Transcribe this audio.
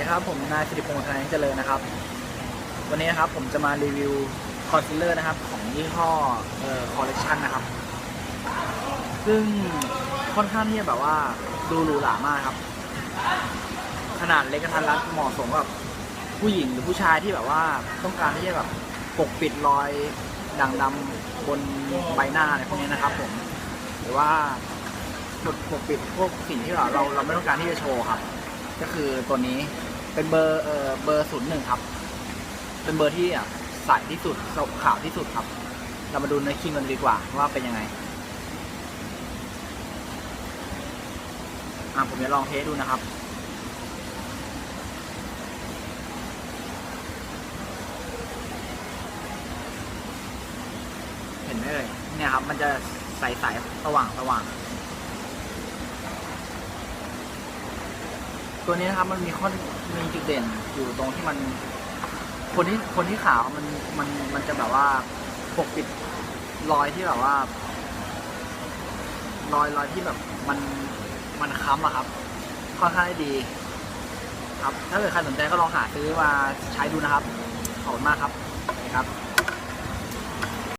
ีครับผมนายสิริพงษ์ธนาเจริญนะครับ วันนี้นะครับผมจะมารีวิวคอนซีลเลอร์นะครับของยี่ห้อเอ่อคอลเลคชันนะครับ ซึ่งค่อนข้างที่จะแบบว่าดูหรูหรามากครับ ขนาดเล็กกระทัดรัดเหมาะสมกับผู้หญิงหรือผู้ชายที่แบบว่าต้องการที่จะแบบปกปิดรอยด่างดำบนใบหน้าอะไรพวกนี้นะครับ ผมหรือว่าปกปกปิดพวกสิ่งที่เราเราเราไม่ต้องการที่จะโชว์ครับ ก็คือตัวนี้ เป็นเบอร์เออเบอร์ศูนย์หนึ่งครับ เป็นเบอร์ที่อะใสที่สุดขาวที่สุดครับ เรามาดูในครีมกันดีกว่า ว่าเป็นยังไง อะผมจะลองเทสดูนะครับเห็นไหมเลยเนี่ยครับ มันจะใสๆสว่างสว่าง ตัวนี้นะครับมันมีข้อมีจุดเด่นอยู่ตรงที่มัน คนที่คนที่ขาวมันมันมันจะแบบว่าปกปิดรอยที่แบบว่า รอยรอยที่แบบมันมันค้ำอะครับค่อนข้างได้ดี ครับ ถ้าเกิดใครสนใจก็ลองหาซื้อมาใช้ดูนะครับขอบคุณมากครับครับ